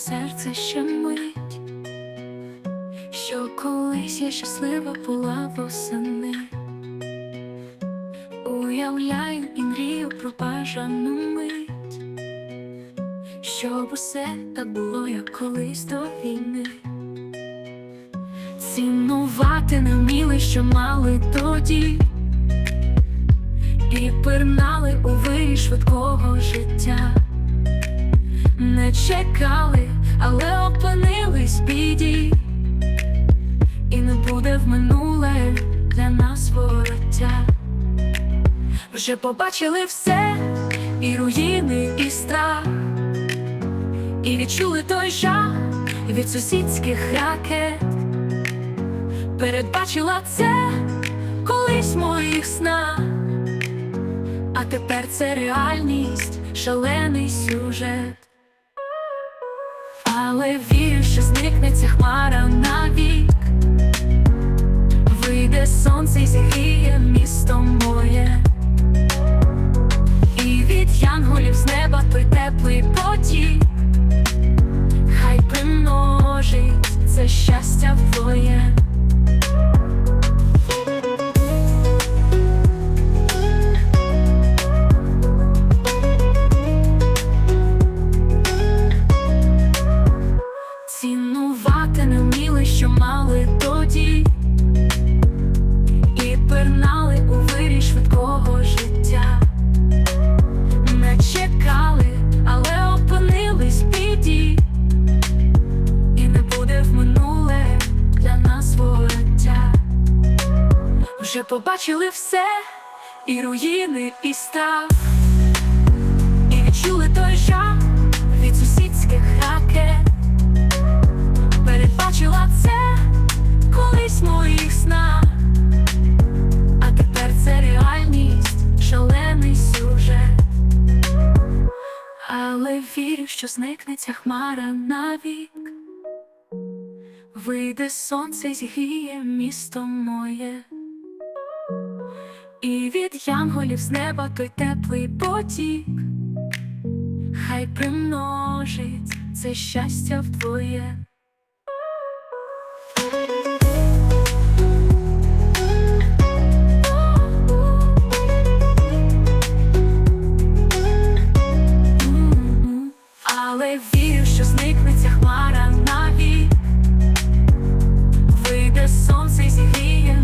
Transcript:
це ще мить, що колись я щаслива була восени. Уявляю і мрію про бажану мить, щоб усе так було, як колись до війни. Цінувати не вміли, що мали тоді, і пирнали у вирі швидкого життя. Не чекали, але опинились в біді, і не буде в минуле для нас вороття. Вже побачили все, і руїни, і страх, і відчули той жах від сусідських ракет. Передбачила це колись в моїх снах, а тепер це реальність, шалений сюжет. Але вірю, що зникне ця хмара навік, вийде сонце і зігріє Вже побачили все, і руїни, і страх, і відчули той жах від сусідських ракет. Передбачила це колись в моїх снах, а тепер це реальність, шалений сюжет. Але вірю, що зникне ця хмара навік, вийде сонце зігріє місто моє, і від янголів з неба той теплий потік, хай примножить це щастя вдвоє. Але вірю, що зникнеться хмара навік, вийде сонце і зігріє.